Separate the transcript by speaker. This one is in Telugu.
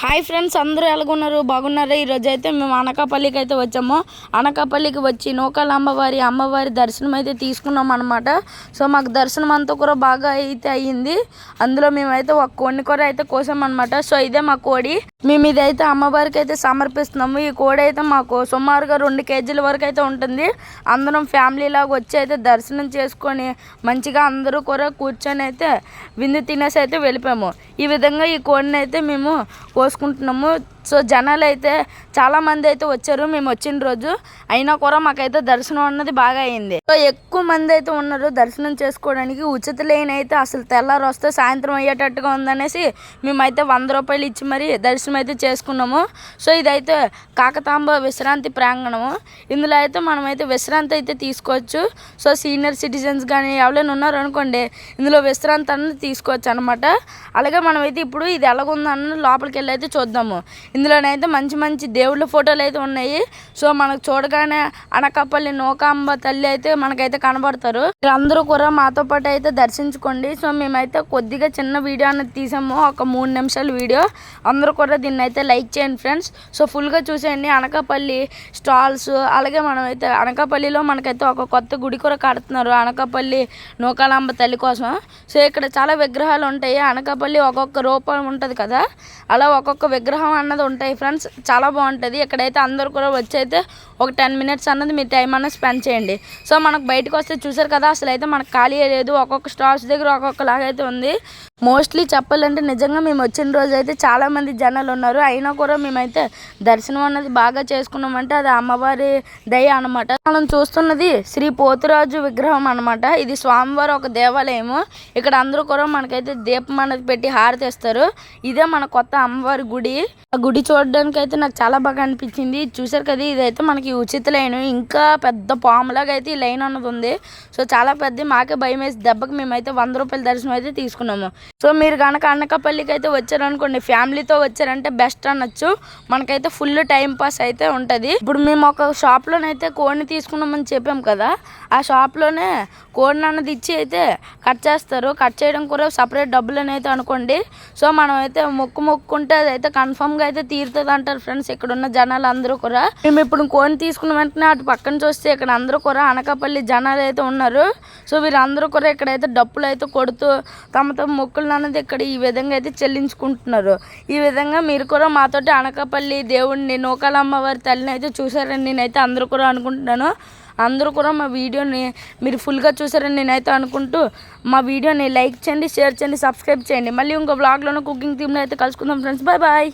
Speaker 1: హాయ్ ఫ్రెండ్స్ అందరూ ఎలాగున్నారు? బాగున్నారా? ఈరోజు అయితే మేము అనకాపల్లికి అయితే వచ్చాము. అనకాపల్లికి వచ్చి నూకాల అమ్మవారి అమ్మవారి దర్శనం అయితే తీసుకున్నాం అనమాట సో మాకు దర్శనం అంతా కూడా బాగా అయితే అయ్యింది. అందులో మేమైతే ఒక కోడిని కూర అయితే కోసామన్నమాట సో ఇదే మా కోడి. మేము ఇదైతే అమ్మవారికి అయితే సమర్పిస్తున్నాము. ఈ కోడి అయితే మాకు సుమారుగా రెండు కేజీల వరకు అయితే ఉంటుంది. అందరం ఫ్యామిలీ లాగా వచ్చి అయితే దర్శనం చేసుకొని మంచిగా అందరూ కూడా కూర్చొని అయితే విందు తినేసి అయితే వెళ్ళిపోయాము. ఈ విధంగా ఈ కోడిని అయితే మేము కోసుకుంటున్నాము సో జనాలు అయితే చాలామంది అయితే వచ్చారు. మేము వచ్చిన రోజు అయినా కూడా మాకైతే దర్శనం అన్నది బాగా అయింది. సో ఎక్కువ మంది అయితే ఉన్నారు దర్శనం చేసుకోవడానికి. ఉచిత లేని అయితే అసలు తెల్లారు వస్తే సాయంత్రం అయ్యేటట్టుగా ఉందనేసి మేమైతే వంద రూపాయలు ఇచ్చి మరి దర్శనం అయితే చేసుకున్నాము. సో ఇదైతే కాకతాంబ విశ్రాంతి ప్రాంగణము. ఇందులో అయితే మనమైతే విశ్రాంతి అయితే తీసుకోవచ్చు. సో సీనియర్ సిటిజన్స్ కానీ ఎవరైనా ఉన్నారు అనుకోండి ఇందులో విశ్రాంతి అన్నది తీసుకోవచ్చు అనమాట అలాగే మనమైతే ఇప్పుడు ఇది ఎలాగుందన్న లోపలికి వెళ్ళి అయితే చూద్దాము. ఇందులోనైతే మంచి మంచి దేవుళ్ళ ఫోటోలు అయితే ఉన్నాయి. సో మనకు చూడగానే అనకాపల్లి నూకాంబ తల్లి అయితే మనకైతే కనబడతారు. అందరూ కూడా మాతో పాటు అయితే దర్శించుకోండి. సో మేమైతే కొద్దిగా చిన్న వీడియో అనేది తీసాము. ఒక మూడు నిమిషాల వీడియో. అందరూ కూడా దీన్ని అయితే లైక్ చేయండి ఫ్రెండ్స్. సో ఫుల్గా చూసేయండి అనకాపల్లి స్టాల్స్. అలాగే మనమైతే అనకాపల్లిలో మనకైతే ఒక కొత్త గుడి కూడా కడుతున్నారు అనకాపల్లి నూకాలాంబ తల్లి కోసం. సో ఇక్కడ చాలా విగ్రహాలు ఉంటాయి. అనకాపల్లి ఒక్కొక్క రూపం ఉంటుంది కదా. అలా ఒక్కొక్క విగ్రహం అన్నది ఉంటాయి ఫ్రెండ్స్. చాలా బాగుంటుంది. ఇక్కడైతే అందరూ కూడా వచ్చి అయితే ఒక టెన్ మినిట్స్ అన్నది మీ టైం అన్నది స్పెండ్ చేయండి. సో మనకు బయటకు వస్తే చూసారు కదా అసలు అయితే మనకు ఖాళీ లేదు. ఒక్కొక్క స్టాల్స్ దగ్గర ఒక్కొక్కలాగా అయితే ఉంది. మోస్ట్లీ చెప్పాలంటే నిజంగా మేము వచ్చిన రోజు అయితే చాలామంది జనాలు ఉన్నారు. అయినా కూడా మేమైతే దర్శనం అన్నది బాగా చేసుకున్నామంటే అది అమ్మవారి దయ అనమాట మనం చూస్తున్నది శ్రీ పోతురాజు విగ్రహం అనమాట ఇది స్వామివారి ఒక దేవాలయము. ఇక్కడ అందరూ కూడా మనకైతే దీపం అన్నది పెట్టి హారతిస్తారు ఇదే మన కొత్త అమ్మవారి గుడి. ఆ గుడి చూడడానికి అయితే నాకు చాలా బాగా అనిపించింది. చూసారు కదా ఇదైతే మనకి ఉచిత లైన్. ఇంకా పెద్ద పాములాగా అయితే ఈ లైన్ అన్నది ఉంది. సో చాలా పెద్ద మాకే భయం వేసి దెబ్బకి మేమైతే వంద రూపాయల దర్శనం అయితే తీసుకున్నాము. సో మీరు కనుక అనకాపల్లికి అయితే వచ్చారనుకోండి ఫ్యామిలీతో వచ్చారంటే బెస్ట్ అనొచ్చు. మనకైతే ఫుల్ టైం పాస్ అయితే ఉంటుంది. ఇప్పుడు మేము ఒక షాప్లోనైతే కోడిని తీసుకున్నామని చెప్పాం కదా ఆ షాప్లోనే కోడిని అన్నది ఇచ్చి అయితే కట్ చేస్తారు. కట్ చేయడం కూడా సపరేట్ డబ్బులు అయితే అనుకోండి. సో మనం అయితే మొక్కు మొక్కుంటే అదైతే కన్ఫర్మ్గా అయితే తీరుతుంది అంటారు ఫ్రెండ్స్ ఇక్కడ ఉన్న జనాలు అందరూ కూడా. మేము ఇప్పుడు కోడిని తీసుకున్న వెంటనే అటు పక్కన చూస్తే ఇక్కడ అందరూ కూడా అనకాపల్లి జనాలు అయితే ఉన్నారు. సో వీరందరూ కూడా ఇక్కడైతే డప్పులు అయితే కొడుతూ తమ తమ మొక్కులు అన్నది ఇక్కడ ఈ విధంగా అయితే చెల్లించుకుంటున్నారు. ఈ విధంగా మీరు కూడా మాతోటి అనకాపల్లి దేవుడిని నూకాలమ్మవారి తల్లిని అయితే చూసారని నేనైతే అందరూ కూడా అనుకుంటున్నాను. అందరూ కూడా మా వీడియోని మీరు ఫుల్గా చూసారని నేనైతే అనుకుంటూ మా వీడియోని లైక్ చేయండి షేర్ చేయండి సబ్స్క్రైబ్ చేయండి. మళ్ళీ ఇంకో బ్లాగ్లోనూ కుకింగ్ థీమ్లో అయితే కలుసుకుందాం ఫ్రెండ్స్. Bye bye.